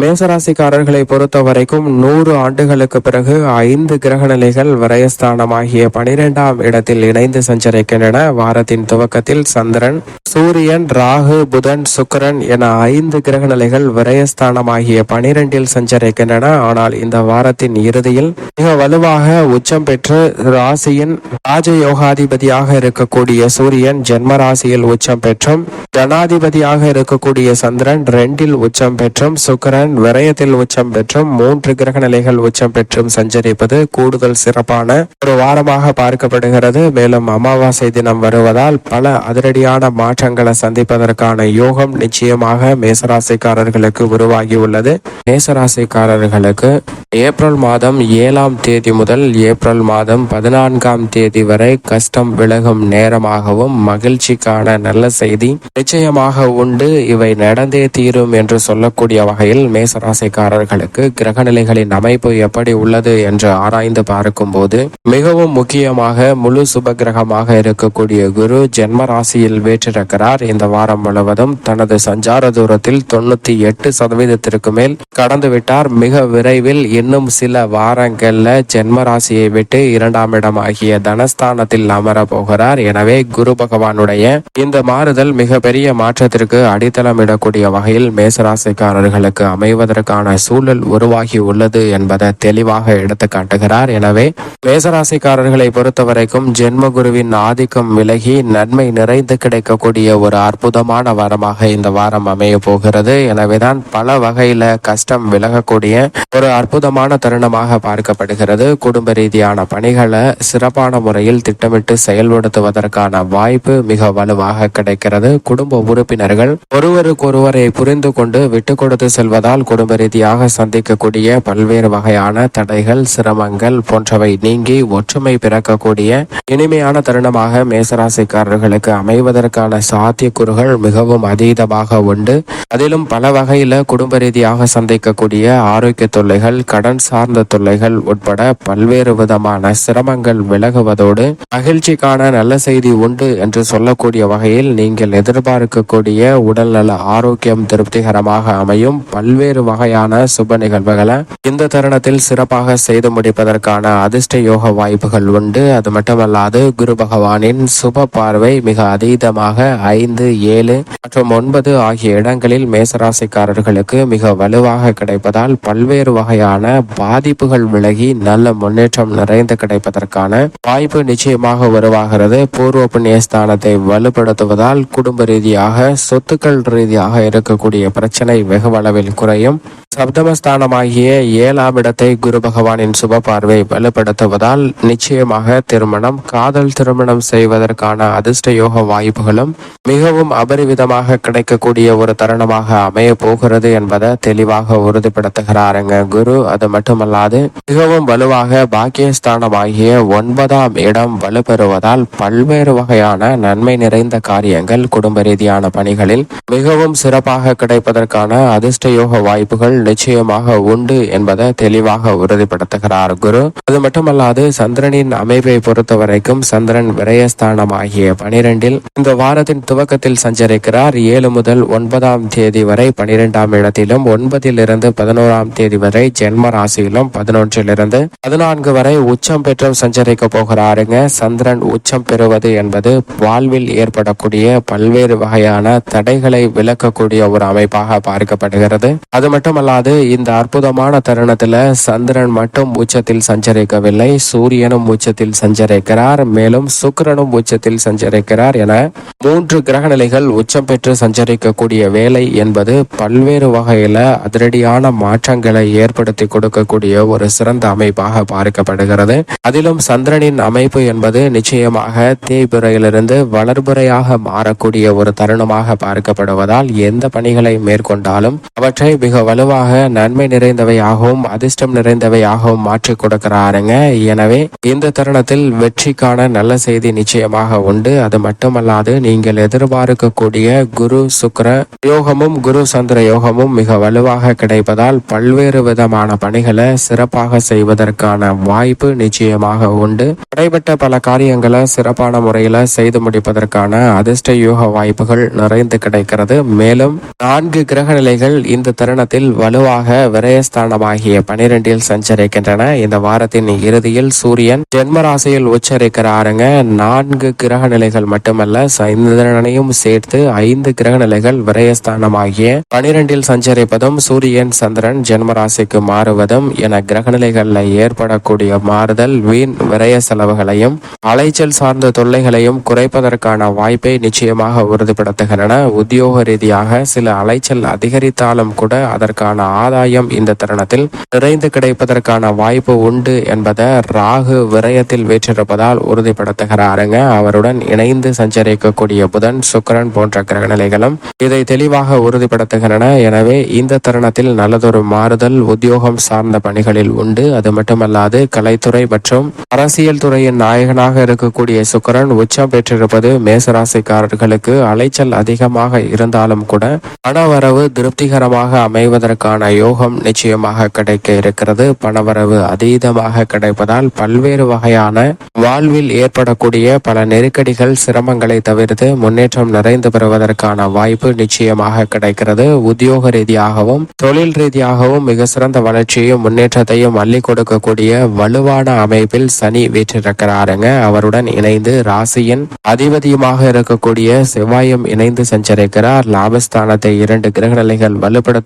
மேசராசிக்காரர்களை பொறுத்த வரைக்கும் நூறு ஆண்டுகளுக்கு பிறகு ஐந்து கிரக நிலைகள் விரயஸ்தானமாகிய பனிரெண்டாம் இடத்தில் இணைந்து சஞ்சரிக்கின்றன. வாரத்தின் துவக்கத்தில் சந்திரன் சூரியன் ராகு புதன் சுக்கிரன் என ஐந்து கிரக நிலைகள் விரயஸ்தானமாகிய பனிரெண்டில் சஞ்சரிக்கின்றன. ஆனால் இந்த வாரத்தின் இறுதியில் மிக வலுவாக உச்சம் பெற்று ராசியின் ராஜயோகாதிபதியாக இருக்கக்கூடிய சூரியன் ஜென்ம ராசியில் உச்சம் பெற்றும் ஜனாதிபதியாக இருக்கக்கூடிய சந்திரன் ரெண்டில் உச்சம் பெற்றும் சுக்கிரன் விரயத்தில் உச்சம் பெற்றும் மூன்று கிரக நிலைகள் உச்சம் பெற்றும் சஞ்சரிப்பது கூடுதல் சிறப்பான ஒரு வாரமாக பார்க்கப்படுகிறது. மேலும் அமாவாசை தினம் வருவதால் பல அதிரடியான மாற்றங்களை சந்திப்பதற்கான யோகம் நிச்சயமாக மேசராசிக்காரர்களுக்கு உருவாகி உள்ளது. மேசராசிக்காரர்களுக்கு ஏப்ரல் மாதம் ஏழாம் தேதி முதல் ஏப்ரல் மாதம் பதினான்காம் தேதி வரை கஷ்டம் விலகும் நேரமாகவும் மகிழ்ச்சிக்கான நல்ல செய்தி நிச்சயமாக உண்டு. இவை நடந்தே தீரும் என்று சொல்லக்கூடிய வகையில் மேசராசிக்காரர்களுக்கு கிரகநிலைகளின் அமைப்பு எப்படி உள்ளது என்று ஆராய்ந்து பார்க்கும்போது மிகவும் முக்கியமாக முழு சுப கிரகமாக இருக்கக்கூடிய குரு ஜென்ம ராசியில் வேற்றிருக்கிறார். இந்த வாரம் முழுவதும் தனது சஞ்சார தூரத்தில் தொண்ணூத்தி எட்டு சதவீதத்திற்கு மேல் கடந்துவிட்டார். மிக விரைவில் இன்னும் சில வாரங்கள்ல ஜென்ம ராசியை விட்டு இரண்டாம் இடம் ஆகிய தனஸ்தானத்தில் அமர போகிறார் எனவே குரு பகவானுடைய இந்த மாறுதல் மிகப்பெரிய மாற்றத்திற்கு அடித்தளமிடக்கூடிய வகையில் மேசராசிக்காரர்களுக்கு அமைவதற்கான சூழல் உருவாகி உள்ளது என்பதை தெளிவாக எடுத்து காட்டுகிறார். எனவே மேசராசிக்காரர்களை பொறுத்தவரைக்கும் ஜென்ம குருவின் ஆதிக்கம் விலகி நன்மை நிறைந்து கிடைக்கக்கூடிய ஒரு அற்புதமான வாரமாக இந்த வாரம் அமைய போகிறது. எனவேதான் பல வகையில கஷ்டம் விலகக்கூடிய ஒரு அற்புதமான தருணமாக பார்க்கப்படுகிறது. குடும்ப ரீதியான பணிகளை சிறப்பான முறையில் திட்டமிட்டு செயல்படுத்துவதற்கான வாய்ப்பு மிக வலுவாக கிடைக்கிறது. குடும்ப உறுப்பினர்கள் ஒருவருக்கொருவரை புரிந்து கொண்டு விட்டு கொடுத்து செல்வதால் குடும்ப ரீதியாக சந்திக்கக்கூடிய பல்வேறு வகையான தடைகள் சிரமங்கள் போன்றவை நீங்கி ஒற்றுமை பிறக்கக்கூடிய இனிமையான தருணமாக மேசராசிக்காரர்களுக்கு அமைவதற்கான சாத்தியக்கூறுகள் மிகவும் அதீதமாக உண்டு. அதிலும் பல வகையில குடும்ப ரீதியாக சந்திக்கக்கூடிய ஆரோக்கிய தொல்லைகள் கடன் சார்ந்த தொல்லைகள் உட்பட பல்வேறு விதமான சிரமங்கள் விலகுவதோடு மகிழ்ச்சிக்கான நல்ல செய்தி உண்டு என்று சொல்லக்கூடிய வகையில் நீங்கள் எதிர்பார்க்கக்கூடிய உடல்நல ஆரோக்கியம் திருப்திகரமாக அமையும். பல்வேறு பல்வேறு வகையான சுப நிகழ்வுகளை இந்த தருணத்தில் சிறப்பாக செய்து முடிப்பதற்கான அதிர்ஷ்ட யோக வாய்ப்புகள் உண்டு. அது மட்டுமல்லாது குரு பகவானின் சுப பார்வை மிக அதீதமாக ஐந்து ஏழு மற்றும் ஒன்பது ஆகிய இடங்களில் மேசராசிக்காரர்களுக்கு மிக வலுவாக கிடைப்பதால் பல்வேறு வகையான பாதிப்புகள் விலகி நல்ல முன்னேற்றம் நிறைந்து கிடைப்பதற்கான வாய்ப்பு நிச்சயமாக உருவாகிறது. பூர்வ புண்ணியஸ்தானத்தை வலுப்படுத்துவதால் குடும்ப ரீதியாக சொத்துக்கள் ரீதியாக இருக்கக்கூடிய பிரச்சனை வெகுவளவில் குறையும். சப்தமஸ்தானமாகிய ஏழாம் இடத்தை குரு பகவானின் சுப பார்வை வலுப்படுத்துவதால் நிச்சயமாக திருமணம் காதல் திருமணம் செய்வதற்கான அதிர்ஷ்ட யோக வாய்ப்புகளும் மிகவும் அபரிவிதமாக கிடைக்கக்கூடிய ஒரு தருணமாக அமைய போகிறது என்பதை தெளிவாக உறுதிப்படுத்துகிறாருங்க குரு. அது மட்டுமல்லாது மிகவும் வலுவாக பாக்கியஸ்தானமாகிய ஒன்பதாம் இடம் வலுப்பெறுவதால் பல்வேறு வகையான நன்மை நிறைந்த காரியங்கள் குடும்ப ரீதியான பணிகளில் மிகவும் சிறப்பாக கிடைப்பதற்கான அதிர்ஷ்ட யோக வாய்ப்புகள் நிச்சயமாக உண்டு என்பதை தெளிவாக உறுதிப்படுத்துகிறார் குரு. அது மட்டுமல்லாது சந்திரனின் அமைப்பை பொறுத்த வரைக்கும் சந்திரன் விரயஸ்தானம் ஆகிய பனிரெண்டில் இந்த வாரத்தின் துவக்கத்தில் சஞ்சரிக்கிறார். ஏழு முதல் ஒன்பதாம் தேதி வரை பனிரெண்டாம் இடத்திலும் ஒன்பதில் இருந்து பதினோராம் தேதி வரை ஜென்ம ராசியிலும் பதினொன்றிலிருந்து பதினான்கு வரை உச்சம் பெற்றும் சஞ்சரிக்க போகிறாருங்க. சந்திரன் உச்சம் பெறுவது என்பது வாழ்வில் ஏற்படக்கூடிய பல்வேறு வகையான தடைகளை விளக்கக்கூடிய ஒரு அமைப்பாக பார்க்கப்படுகிறது. அது மட்டுமல்லாது இந்த அற்புதமான தருணத்துல சந்திரன் மட்டும் உச்சத்தில் சஞ்சரிக்கவில்லை. சூரியனும் உச்சத்தில் சஞ்சரிக்கிறார். மேலும் சுக்கிரனும் உச்சத்தில் சஞ்சரிக்கிறார் என மூன்று கிரக நிலைகள் உச்சம் பெற்று சஞ்சரிக்கக்கூடிய வேலை என்பது பல்வேறு வகையில அதிரடியான மாற்றங்களை ஏற்படுத்தி கொடுக்கக்கூடிய ஒரு சிறந்த அமைப்பாக பார்க்கப்படுகிறது அதிலும் சந்திரனின் அமைப்பு என்பது நிச்சயமாக தேய்பிறையிலிருந்து வளர்புறையாக மாறக்கூடிய ஒரு தருணமாக பார்க்கப்படுவதால் எந்த பணிகளை மேற்கொண்டாலும் அவற்றை மிக வலுவாக நன்மை நிறைந்தவையாகவும் அதிர்ஷ்டம் நிறைந்தவையாகவும் மாற்றி கொடுக்கிறாருங்க. எனவே இந்த தருணத்தில் வெற்றிக்கான நல்ல செய்தி நிச்சயமாக உண்டு. அது மட்டுமல்லாது நீங்கள் எதிர்பார்க்கக்கூடிய குரு சுக்கிர யோகமும் குரு சந்திர யோகமும் மிக வலுவாக கிடைப்பதால் பல்வேறு விதமான பணிகளை சிறப்பாக செய்வதற்கான வாய்ப்பு நிச்சயமாக உண்டு. தடைபட்ட பல காரியங்களை சிறப்பான முறையில செய்து முடிப்பதற்கான அதிர்ஷ்ட யோக வாய்ப்புகள் நிறைந்து கிடைக்கிறது. மேலும் நான்கு கிரக நிலைகள் இந்த தருணத்தில் வலுவாக விரயஸ்தானமாகிய பனிரெண்டில் சஞ்சரிக்கின்றன. இந்த வாரத்தின் இறுதியில் சூரியன் ஜென்மராசியில் உச்சரிக்கிறாருங்க. நான்கு கிரக நிலைகள் மட்டுமல்ல சந்திரனையும் சேர்த்து ஐந்து கிரக நிலைகள் விரயஸ்தானமாகிய பனிரெண்டில் சஞ்சரிப்பதும் சூரியன் சந்திரன் ஜென்மராசிக்கு மாறுவதும் என கிரக நிலைகளில் ஏற்படக்கூடிய மாறுதல் வீண் விரய செலவுகளையும் அலைச்சல் சார்ந்த தொல்லைகளையும் குறைப்பதற்கான வாய்ப்பை நிச்சயமாக உறுதிப்படுத்துகின்றன. உத்தியோக ரீதியாக சில அலைச்சல் அதிகரித்தாலும் கூட கூட அதற்கான ஆதாயம் இந்த தருணத்தில் நிறைந்து கிடைப்பதற்கான வாய்ப்பு உண்டு என்பதை ராகு விரயத்தில் வீற்றிருப்பதால் உறுதிப்படுத்துகிறாருங்க. அவருடன் இணைந்து சஞ்சரிக்கக்கூடிய புதன் சுக்கரன் போன்ற கிரகநிலைகளும் இதை தெளிவாக உறுதிப்படுத்துகின்றன. எனவே இந்த தருணத்தில் நல்லதொரு மாறுதல் உத்தியோகம் சார்ந்த பணிகளில் உண்டு. அது மட்டுமல்லாது கலைத்துறை மற்றும் அரசியல் துறையின் நாயகனாக இருக்கக்கூடிய சுக்கரன் உச்சம் பெற்றிருப்பது மேசராசிக்காரர்களுக்கு அலைச்சல் அதிகமாக இருந்தாலும் கூட பணவரவு திருப்திகரமாக அமைவதற்கான யோகம் நிச்சயமாக கிடைக்க இருக்கிறது. பணவரவு அதீதமாக கிடைப்பதால் பல்வேறு வகையான வாழ்வில் ஏற்படக்கூடிய பல நெருக்கடிகள் சிரமங்களை தவிர்த்து முன்னேற்றம் நிறைந்து பெறுவதற்கான வாய்ப்பு நிச்சயமாக கிடைக்கிறது. உத்தியோக ரீதியாகவும் தொழில் ரீதியாகவும் மிக சிறந்த வளர்ச்சியையும் முன்னேற்றத்தையும் அள்ளி கொடுக்கக்கூடிய வலுவான அமைப்பில் சனி வீற்றிருக்கிறாருங்க. அவருடன் இணைந்து ராசியின் அதிபதியுமாக இருக்கக்கூடிய செவ்வாயும் இணைந்து சஞ்சரிக்கிறார். லாபஸ்தானத்தை இரண்டு கிரகநிலைகள்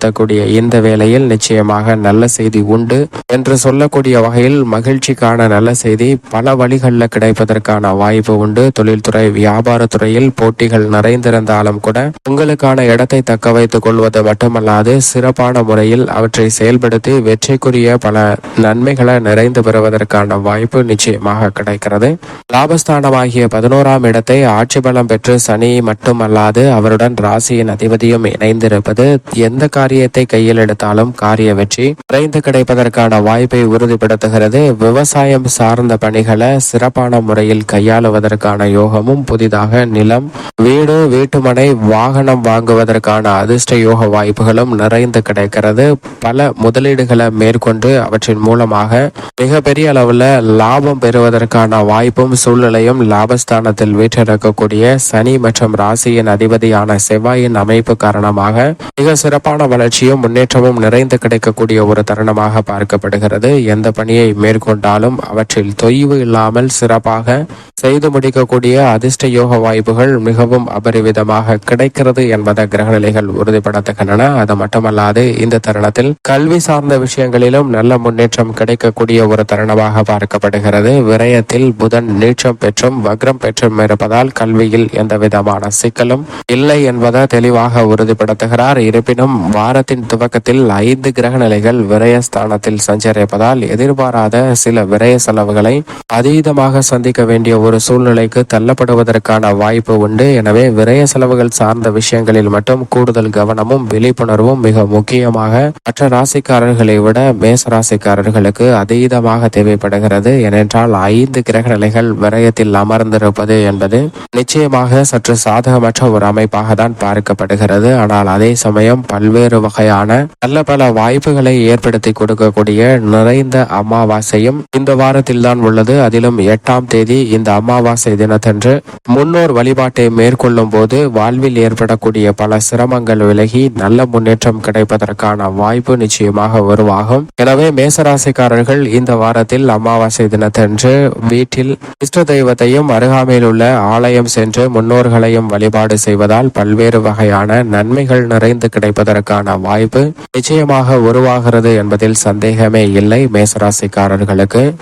வலுப்படுத்தக்கூடிய இந்த வேளையில் நிச்சயமாக நல்ல செய்தி உண்டு என்று சொல்லக்கூடிய வகையில் மகிழ்ச்சிக்கான நல்ல செய்தி பல வழிகளில் கிடைப்பதற்கான வாய்ப்பு உண்டு. தொழில்துறை வியாபாரத்துறையில் போட்டிகள் நிறைந்திருந்தாலும் கூட உங்களுக்கான இடத்தை தக்க வைத்துக் கொள்வது மட்டுமல்லாது சிறப்பான முறையில் அவற்றை செயல்படுத்தி வெற்றிக்குரிய பல நன்மைகளை நிறைந்து பெறுவதற்கான வாய்ப்பு நிச்சயமாக கிடைக்கிறது. லாபஸ்தானமாகிய பதினோராம் இடத்தை ஆட்சி பலம் பெற்று சனி மட்டுமல்லாது அவருடன் ராசியின் அதிபதியும் இணைந்திருப்பது எந்த காரியத்தை கையில் எடுத்தாலும் காரிய வெற்றி விரைந்து கிடைப்பதற்கான வாய்ப்பை உறுதிப்படுத்துகிறது. விவசாயம் சார்ந்த பணிகளை சிறப்பான முறையில் கையாளுவதற்கான யோகமும் புதிதாக நிலம் வீடு வீட்டுமனை வாகனம் வாங்குவதற்கான அதிர்ஷ்ட யோக வாய்ப்புகளும் நிறைந்து கிடைக்கிறது. பல முதலீடுகளை மேற்கொண்டு அவற்றின் மூலமாக மிகப்பெரிய அளவில் லாபம் பெறுவதற்கான வாய்ப்பும் சூழ்நிலையும் லாபஸ்தானத்தில் வீற்றிருக்கக்கூடிய சனி மற்றும் ராசியின் அதிபதியான செவ்வாயின் அமைப்பு காரணமாக மிக சிறப்பான வளர்ச்சியும் முன்னேற்றமும் நிறைந்து கிடைக்கக்கூடிய ஒரு தருணமாக பார்க்கப்படுகிறது. எந்த பணியை மேற்கொண்டாலும் அவற்றில் தொய்வு இல்லாமல் சிறப்பாக செய்து முடிக்கக்கூடிய அதிர்ஷ்ட யோக வாய்ப்புகள் மிகவும் அபரிவிதமாக கிடைக்கிறது என்பதை கிரகநிலைகள் உறுதிப்படுத்துகின்றன. அது மட்டுமல்லாது இந்த தருணத்தில் கல்வி சார்ந்த விஷயங்களிலும் நல்ல முன்னேற்றம் கிடைக்கக்கூடிய ஒரு தருணமாக பார்க்கப்படுகிறது. விரயத்தில் புதன் நீச்சம் பெற்றும் வக்ரம் பெற்றும் இருப்பதால் கல்வியில் எந்த விதமான சிக்கலும் இல்லை என்பதை தெளிவாக உறுதிப்படுத்துகிறார். இருப்பினும் வாரத்தின் துவக்கத்தில் ஐந்து கிரக நிலைகள் விரயஸ்தானத்தில் சஞ்சரிப்பதால் எதிர்பாராத சில விரய செலவுகளை அதீதமாக சந்திக்க வேண்டிய ஒரு சூழ்நிலைக்கு தள்ளப்படுவதற்கான வாய்ப்பு உண்டு. எனவே விரய செலவுகள் சார்ந்த விஷயங்களில் மட்டும் கூடுதல் கவனமும் விழிப்புணர்வும் மிக முக்கியமாக மற்ற ராசிக்காரர்களை விட மேச ராசிக்காரர்களுக்கு அதீதமாக தேவைப்படுகிறது. ஏனென்றால் ஐந்து கிரக நிலைகள் விரயத்தில் அமர்ந்திருப்பது என்பது நிச்சயமாக சற்று சாதகமற்ற ஒரு அமைப்பாக தான் பார்க்கப்படுகிறது. ஆனால் அதே சமயம் பல்வேறு ஒரு வகையான நல்ல பல வாய்ப்புகளை ஏற்படுத்தி கொடுக்கக்கூடிய நிறைந்த அமாவாசையும் இந்த வாரத்தில் தான் உள்ளது. அதிலும் எட்டாம் தேதி இந்த அமாவாசை தினத்தன்று முன்னோர் வழிபாட்டை மேற்கொள்ளும் போது வாழ்வில் ஏற்படக்கூடிய பல சிரமங்கள் விலகி நல்ல முன்னேற்றம் கிடைப்பதற்கான வாய்ப்பு நிச்சயமாக உருவாகும். எனவே மேசராசிக்காரர்கள் இந்த வாரத்தில் அமாவாசை தினத்தன்று வீட்டில் இஷ்ட தெய்வத்தையும் அருகாமையில் உள்ள ஆலயம் சென்று முன்னோர்களையும் வழிபாடு செய்வதால் பல்வேறு வகையான நன்மைகள் நிறைந்து கிடைப்பதற்கான வாய்ப்பு நிச்சயமாக உருவாகிறது என்பதில் சந்தேகமே இல்லை. மேசராசிக்காரர்களுக்கு